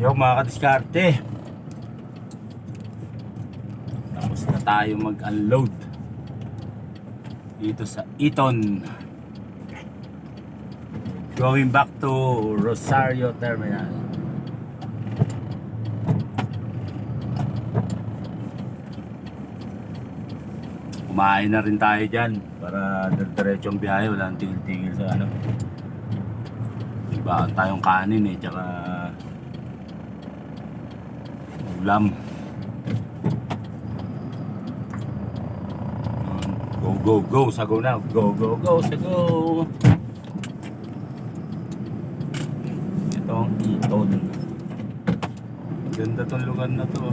Yo mga kadiskarte. Tapos na tayo mag-unload dito sa Eton. Going back to Rosario Terminal. Kumain na rin tayo dyan para diretsong biyahe, walang tigil-tigil sa ano. Iba tayong kanin eh, tsaka ulam. Go, go, go, sago na. Go, go, go, sago. Ito ang Eton. Ganda tong lugar na to.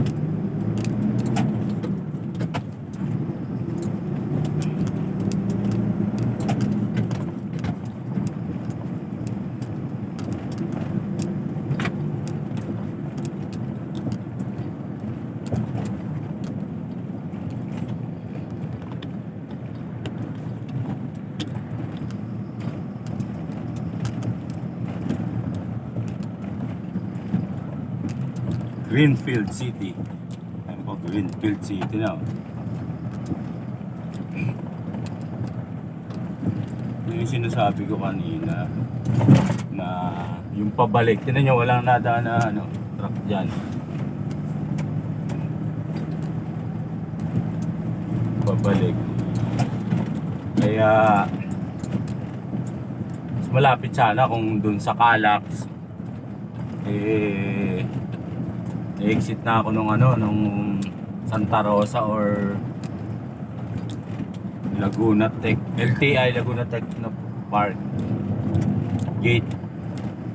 Greenfield City. Ayan po, Greenfield City na. Yung sinasabi ko kanina na yung pabalik, tinan nyo walang nadaan na ano, truck dyan. Pabalik. Kaya malapit sana kung dun sa Calax eh exit na ako nung ano nung Santa Rosa or Laguna Tech LTI Laguna Techno Park gate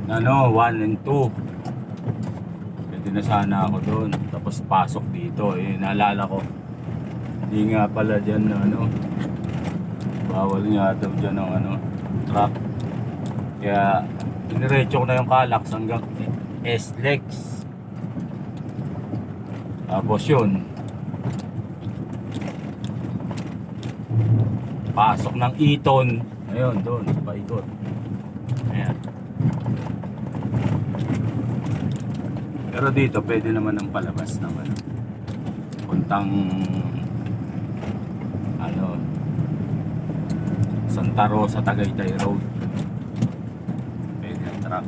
ano 1 and 2 pwede na sana ako doon. Tapos pasok dito eh naalala ko. Hindi nga pala dyan na ano bawal nga daw dyan ng ano truck. Kaya diniretso ko na yung Calax hanggang S-Lex tapos yun. Pasok ng Eton ayun doon paikot. Ayan. Pero dito pwede naman ang palabas naman puntang ano Santa Rosa Tagaytay Road. Pwede ang truck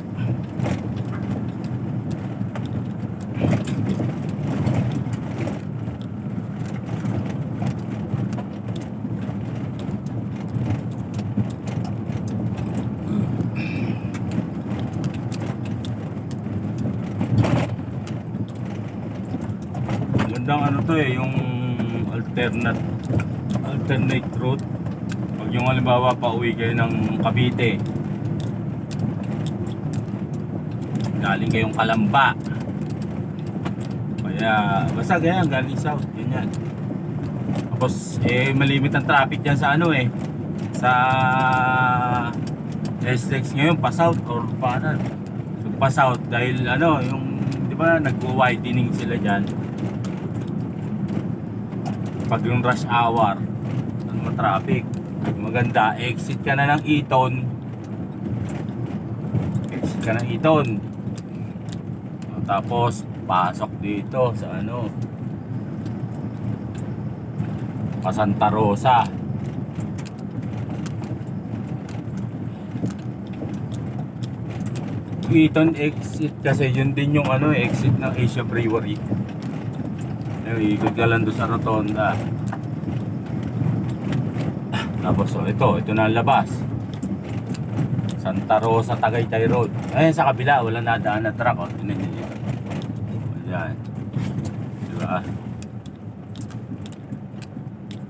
Magandang ano to eh, yung alternate alternate route. Pag yung halimbawa pa uwi kayo ng Cavite. Galing kayong Kalamba. Kaya basta ganyan, galing south, ganyan. Tapos eh malimit ang traffic dyan sa ano eh. Sa SLEX ngayon pa south or pa ano. Pa south dahil ano yung di ba nagwo-widening sila diyan pag yung rush hour ano mo traffic maganda exit ka na ng Eton exit ka ng Eton tapos pasok dito sa ano? Pa Santa Rosa. Eton exit kasi yun din yung ano exit ng Asia Brewery Ayun, ikot ka lang doon sa rotonda. Tapos oh, ito, ito na ang labas. Santa Rosa, Tagaytay Road. Ayun sa kabila, wala nadaan na truck. Oh. Tingnan niyo dito. Ayan. Diba?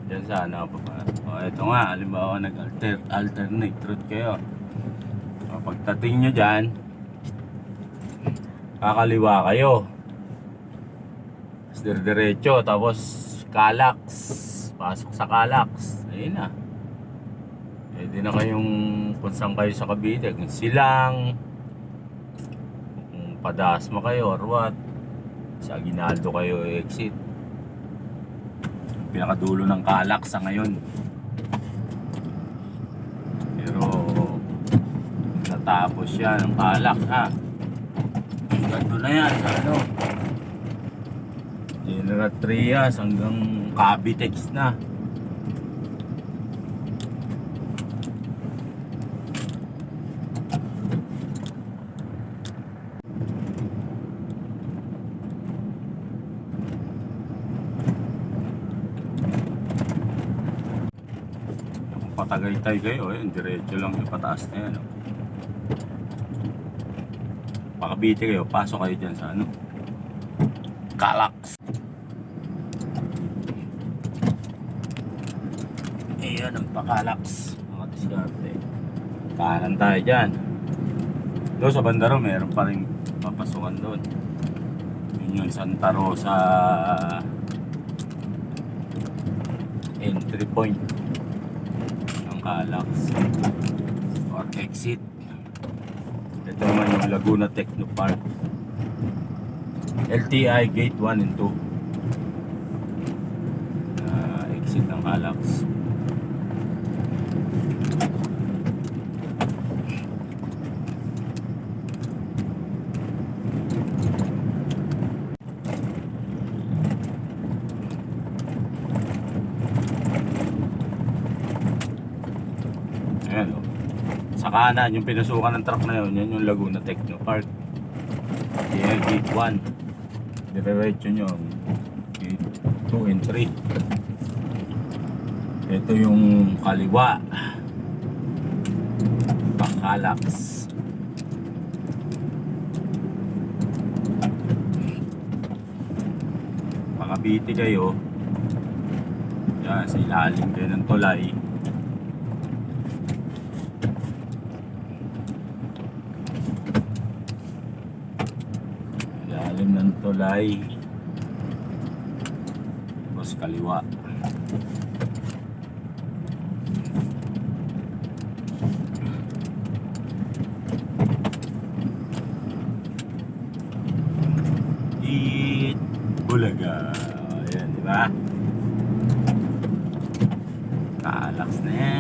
Diyan sana ako pa. Oh, ito nga, halimbawa nag-alter, alternate route kayo. Oh, pagdating nyo dyan, kakaliwa kayo diretso tapos Calax. Pasok sa Calax. Ayun na. Pwede na kayong kung kayo sa Cavite kung silang kung padasma kayo or what sa Aguinaldo kayo exit. Pinakadulo ng Calax sa ngayon. Pero natapos yan ang Calax ha? Doon na yan ano. General Trias hanggang Cavitex na. Patagay-tay kayo, ayun, diretso lang yung pataas na yan. Oh. Pakabiti kayo, pasok kayo dyan sa ano. Calax. Ayan ang pakalax. Mga diskarte. Kanan tayo dyan. Doon sa Bandaro, meron pa rin papasukan doon. Yun yung Santa Rosa entry point ng Calax or exit. Ito naman yung Laguna Techno Park. LTI Gate 1 and 2. Ah, exit ng Calax. Ayan o. Sa kanan, yung pinasukan ng truck na yun, yun yung Laguna Techno Park. Yan, gate 1. Diretso nyo. Gate 2 and 3. Ito yung kaliwa. Bakalax. Pakabiti kayo. Yan, sa ilalim kayo ng tulay. Tulay. Tapos kaliwa. Eat Bulaga. Ayan, di ba? Kalax na yan.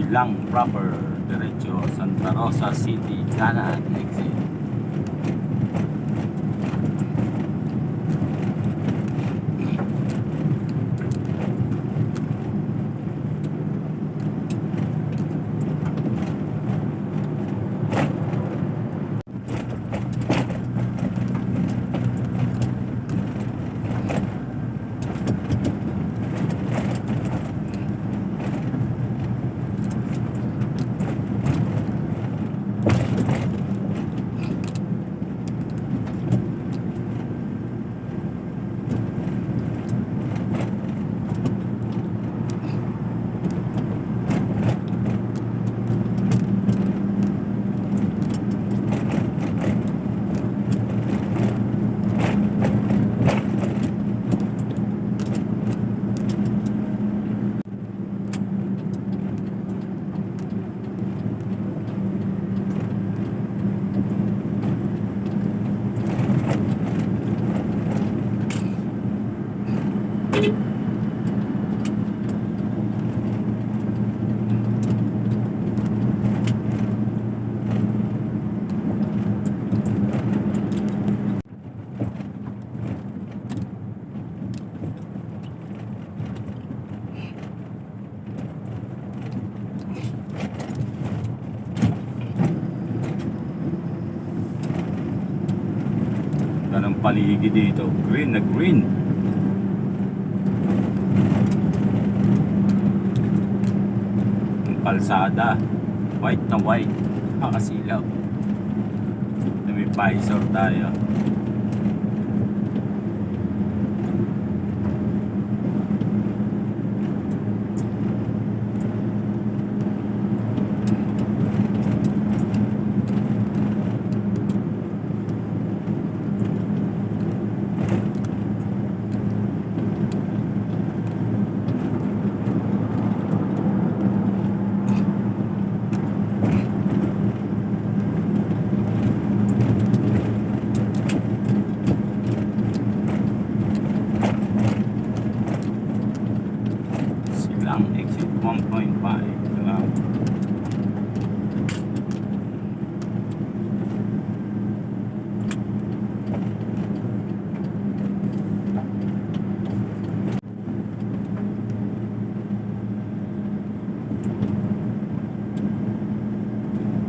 Silang proper diretso Santa Rosa City kanan exit paligid dito. Green na green. Ang kalsada. White na white. Nakasilaw. Na may visor tayo. Silang exit 1.5. Salamat.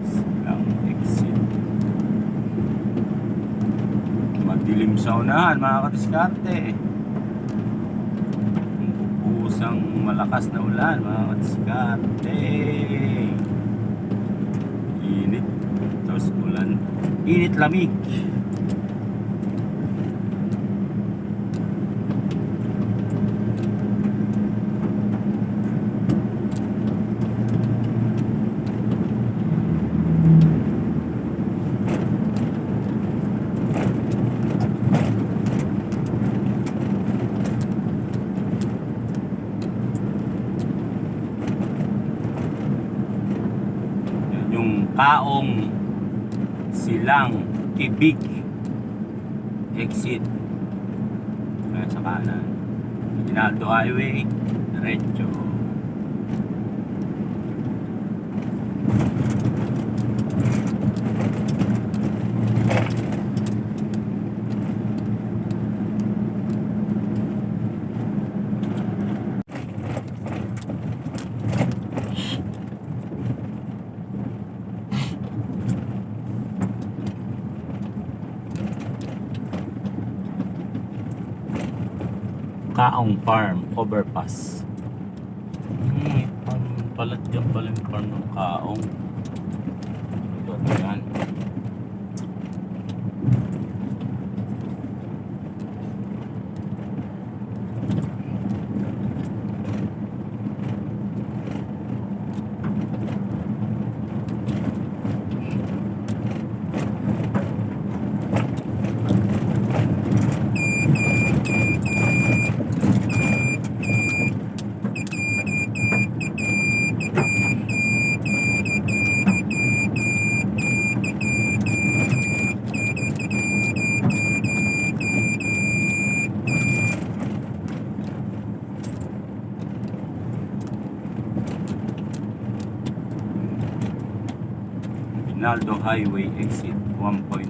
Silang exit. Madilim sa unahan mga katiskarte. Pusang malakas na ulan mga katiskarte. Init. Tapos ulan. Init lamig. Yan yung kaong silang ibig exit. Ayan, sa kanan Ginaldo Highway diretso Kaong Farm overpass. Hmm, farm pala dyan pala yung farm ng Kaong. Ito yan Ginaldo Highway exit 1.5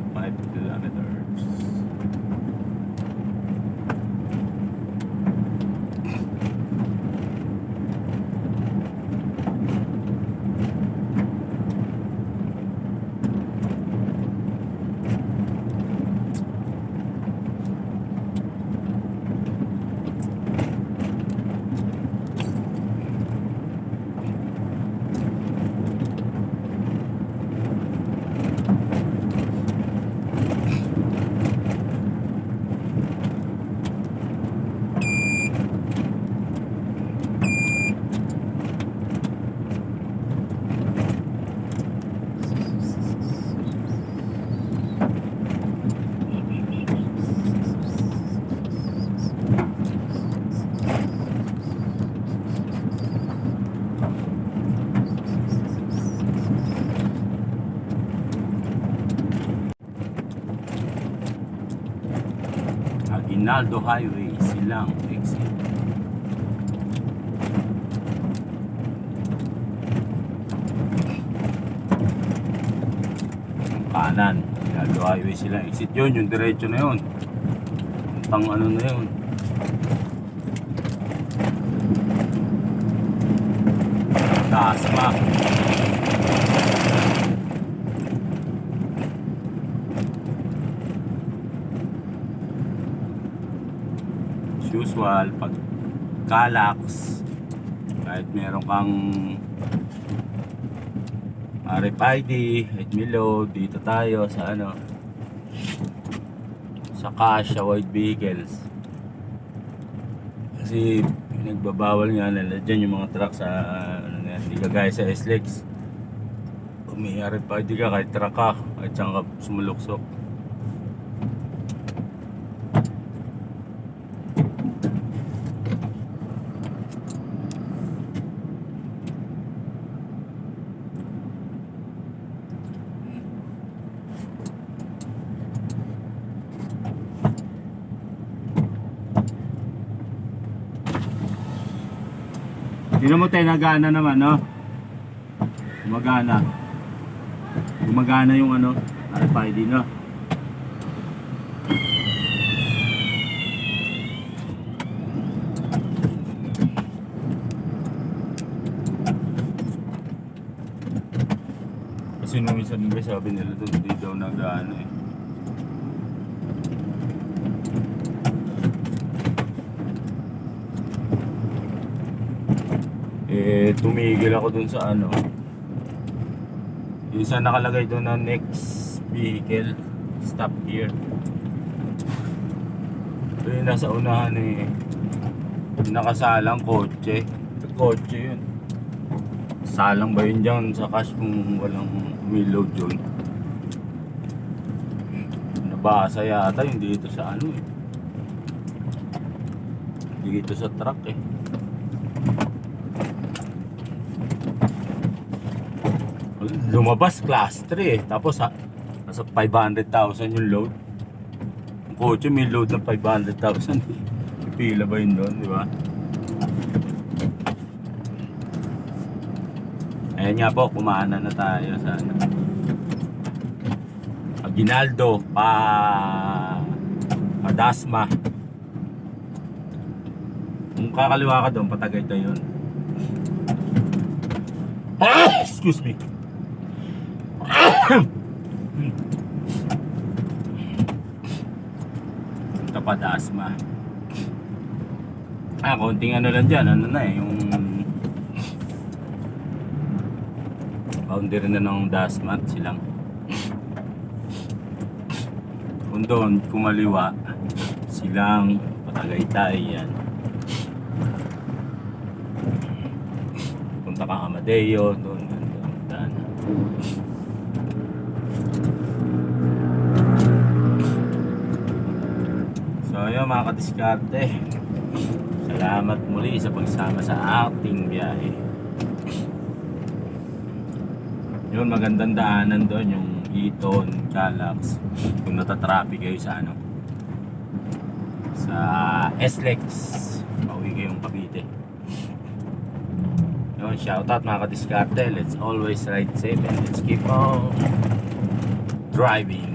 Aguinaldo Highway, Silang, exit. Kanan, Aguinaldo Highway, Silang, exit yun, yung diretso na yun. Pang ano na yun. Dasma. Usual, pag Calax, kahit meron kang RFID, load, dito tayo sa ano, sa Cassia White Vehicles. Kasi nagbabawal nga nila dyan yung mga truck sa ano yan, hindi kagaya sa SLEX. Kung may RFID ka, kahit truck ka, kahit saan ka sumuluksok. Tingnan mo tayo, nagana naman, no? Gumagana. Gumagana yung ano, RFID, no? Kasi nung isang gabi sabi nila doon, hindi daw nagana eh. Eh tumigil ako dun sa ano. Yung isa nakalagay doon na next vehicle stop here. Ito yung nasa unahan eh. Nakasalang kotse. Kotse yun. Salang ba yun dyan sa cash kung walang may load yun nabasa yata yung dito sa ano eh. Dito sa truck eh lumabas class 3 eh. Tapos ha, nasa 500,000 yung load. Ang kotse may load ng 500,000. Pila ba yun doon, di ba? Ayan nga po, kumana na tayo sa ano. Aguinaldo, pa Padasma. Kung kakaliwa ka doon, patagay tayo yun. Excuse me. Tapad asma. Ah, konting ano lang dyan. Ano na eh, yung boundary na ng dasmat silang. Kung doon, kumaliwa, silang patagaytay yan. Punta ka Amadeo, doon, doon, doon, daan. So yun mga kadiskarte. Salamat muli sa pagsama sa ating biyahe. Yun magandang daanan doon yung Eton, Calax Kung natatraffic kayo sa ano Sa SLEX Pauwi kayong Cavite. Yun, shoutout mga kadiskarte. Let's always ride safe and let's keep on driving